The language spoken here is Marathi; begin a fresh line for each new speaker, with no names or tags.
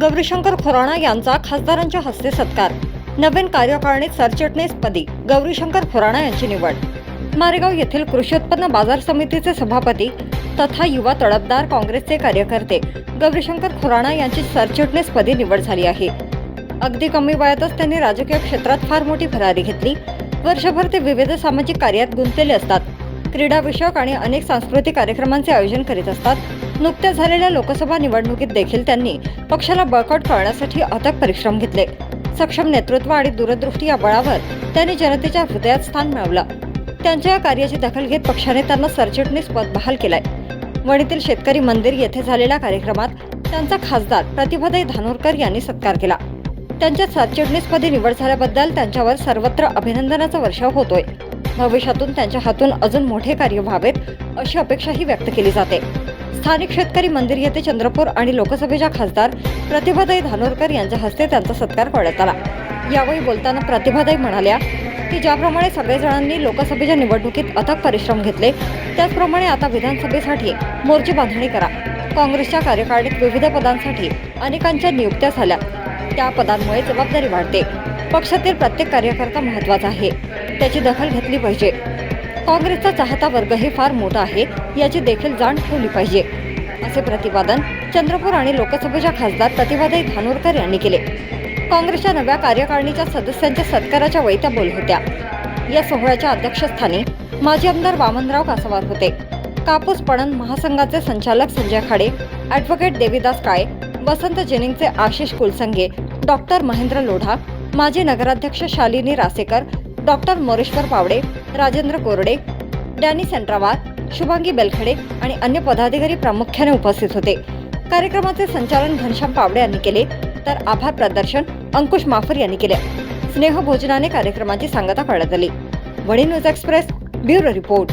गौरीशंकर खुराणा यांचा खासदारांच्या हस्ते सत्कार. नवीन कार्यकारिणीत सरचिटणीसपदी गौरीशंकर खुराणा यांची निवड. मारेगाव येथील कृषी उत्पन्न बाजार समितीचे सभापती तथा युवा तडफदार काँग्रेसचे कार्यकर्ते गौरीशंकर खुराणा यांची सरचिटणीसपदी निवड झाली आहे. अगदी कमी वयातच त्यांनी राजकीय क्षेत्रात फार मोठी भरारी घेतली. वर्षभर ते विविध सामाजिक कार्यात गुंतलेले असतात. क्रीडाविषयक आणि अनेक सांस्कृतिक कार्यक्रमांचे आयोजन करीत असतात. नुकत्याच झालेल्या लोकसभा निवडणुकीत देखील त्यांनी पक्षाला बळकट करण्यासाठी अथक परिश्रम घेतले. सक्षम नेतृत्व आणि दूरदृष्टी या बळावर त्यांनी जनतेच्या हृदयात स्थान मिळवलं. त्यांच्या या कार्याची दखल घेत पक्षाने त्यांना सरचिटणीस पद बहाल केलाय. वणीतील शेतकरी मंदिर येथे झालेल्या कार्यक्रमात त्यांचा खासदार प्रतिभाताई धानोरकर यांनी सत्कार केला. त्यांच्या सरचिटणीसपदी निवड झाल्याबद्दल त्यांच्यावर सर्वत्र अभिनंदनाचा वर्षाव होतोय. भविष्यातून त्यांच्या हातून अजून मोठे कार्य व्हावेत अशी अपेक्षाही व्यक्त केली जाते. स्थानिक शेतकरी मंदिर येथे चंद्रपूर आणि लोकसभेच्या खासदार प्रतिभाताई धानोरकर यांच्या हस्ते त्यांचा सत्कार करण्यात आला. यावेळी बोलताना प्रतिभाताई म्हणाल्या की ज्याप्रमाणे सगळेजणांनी लोकसभेच्या निवडणुकीत अथक परिश्रम घेतले त्याचप्रमाणे आता विधानसभेसाठी मोर्चे बांधणी करा. काँग्रेसच्या कार्यकारिणीत विविध पदांसाठी अनेकांच्या नियुक्त्या झाल्या. त्या पदांमुळे जबाबदारी वाढते. पक्षातील प्रत्येक कार्यकर्ता महत्त्वाचा आहे. त्याची दखल घेतली पाहिजे. काँग्रेसचा चाहता वर्गही फार मोठा आहे याची देखील जाण ठेवली पाहिजे. असे प्रतिपादन चंद्रपूर आणि लोकसभेच्या खासदार प्रतिभाताई धानोरकर यांनी केले. काँग्रेसच्या नव्या कार्यकारिणीच्या सदस्यांच्या सत्काराच्या वेळी त्या बोलत होत्या. या सोहळ्याच्या अध्यक्षस्थानी माजी आमदार वामनराव कासावार होते. कापूस पणन महासंघाचे संचालक संजय खाडे ॲडव्होकेट देवीदास काळे वसंत जेनिंगचे आशिष कुलसंगे डॉक्टर महेंद्र लोढा माजी नगराध्यक्ष शालिनी रासेकर डॉक्टर मोरेश्वर पावडे राजेंद्र कोरडे डॅनी सेंट्रावार शुभांगी बेलखडे आणि अन्य पदाधिकारी प्रामुख्याने उपस्थित होते. कार्यक्रमाचे संचालन घनश्याम पावडे यांनी केले तर आभार प्रदर्शन अंकुश माफर यांनी केले. स्नेहभोजनाने कार्यक्रमाची सांगता करण्यात आली. वडी न्यूज एक्सप्रेस ब्युरो रिपोर्ट.